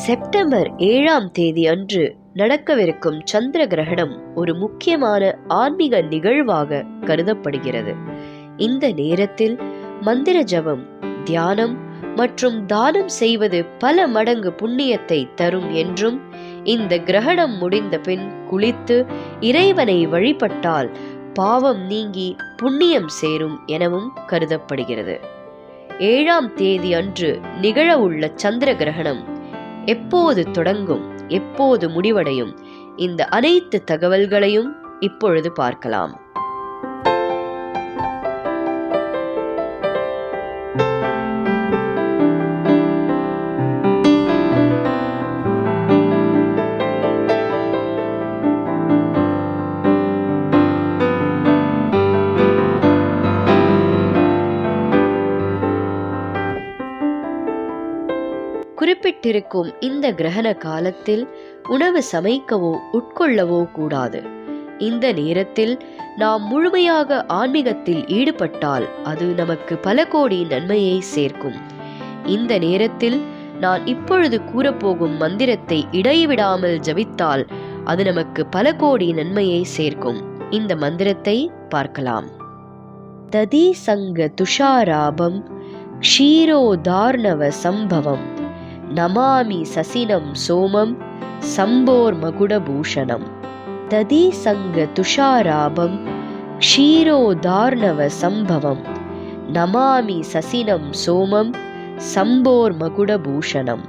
September ஏழாம் தேதி அன்று நடக்கவிருக்கும் சந்திர கிரகணம் ஒரு முக்கியமான ஆன்மீக நிகழ்வாக கருதப்படுகிறது. இந்த நேரத்தில் மந்திர ஜபம் தியானம் மற்றும் தானம் செய்வது பல மடங்கு புண்ணியத்தை தரும் என்றும் இந்த கிரகணம் முடிந்த பின் குளித்து இறைவனை வழிபட்டால் பாவம் நீங்கி புண்ணியம் சேரும் எனவும் கருதப்படுகிறது. ஏழாம் தேதி அன்று நிகழவுள்ள சந்திர கிரகணம் எப்போது தொடங்கும் எப்போது முடிவடையும் இந்த அனைத்து தகவல்களையும் இப்பொழுது பார்க்கலாம். குறிப்பிட்டிருக்கும் இந்த கிரகண காலத்தில் உணவு சமைக்கவோ உட்கொள்ளவோ கூடாது. இந்த நேரத்தில் நாம் முழுமையாக ஆன்மீகத்தில் ஈடுபட்டால் அது நமக்கு பல கோடி நன்மையை சேர்க்கும். இந்த நேரத்தில் நான் இப்பொழுது கூறப்போகும் மந்திரத்தை இடைவிடாமல் ஜபித்தால் அது நமக்கு பல கோடி நன்மையை சேர்க்கும். இந்த மந்திரத்தை பார்க்கலாம். ததி சங்க துஷாராபம் க்ஷீரோதார்ணவ சம்பவம். நமாமி சசினம் சோமம் சம்போர் மகுடபூஷணம். ததி சங்க துஷாராபம் க்ஷீரோதார்ணவ சம்பவம் நமாமி சசினம் சோமம் சம்போர் மகுடபூஷணம்.